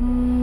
Mm.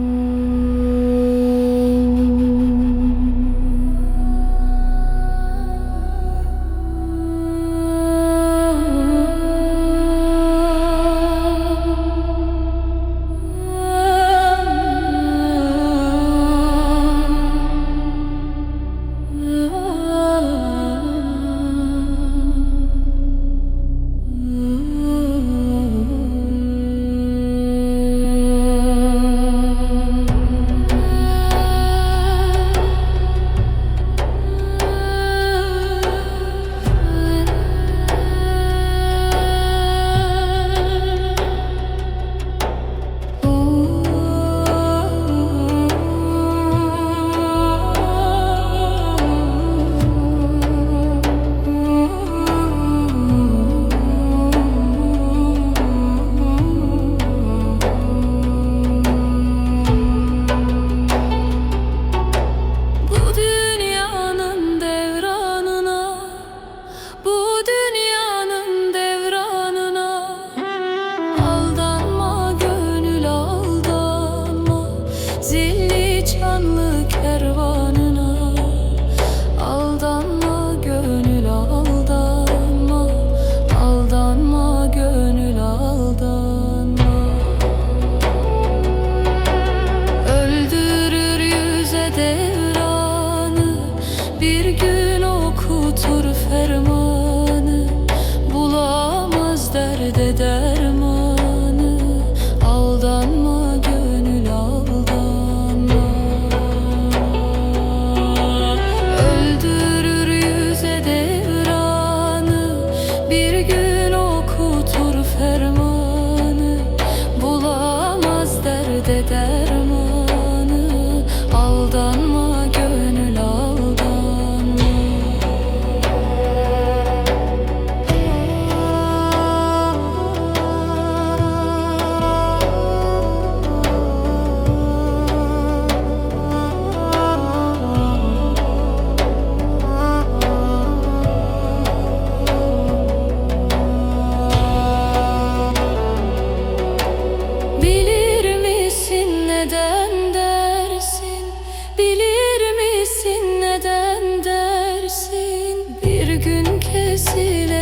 bir gün.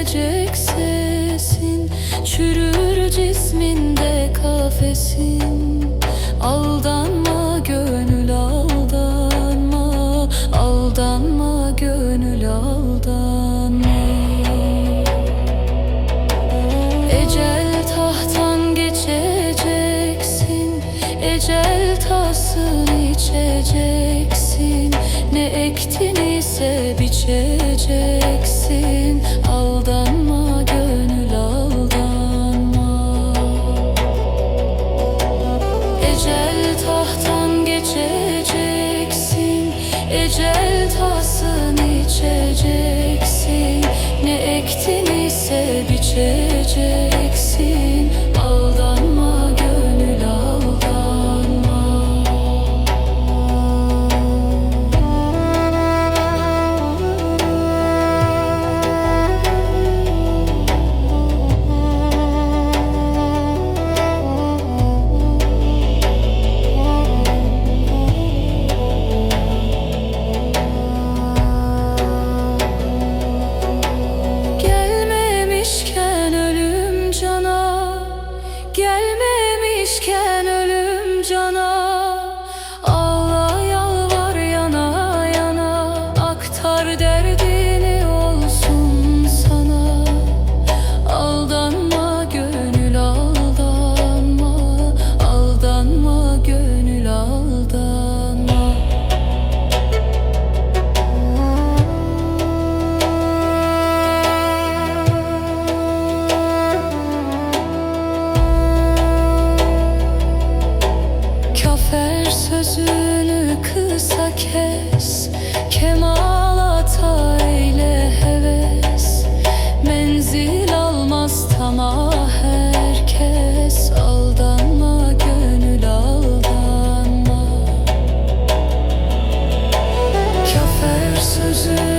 Titriyecek sesin Çürür cisminde kafesin. Aldanma gönül aldanma Aldanma gönül aldanma. Ecel tahtan geçeceksin Ecel tasın içeceksin. Ne ektin ise biçeceksin. 解脱 kes Kemal heves. Menzil almaz tamam herkes Aldanma gönül aldanma Kafer sözü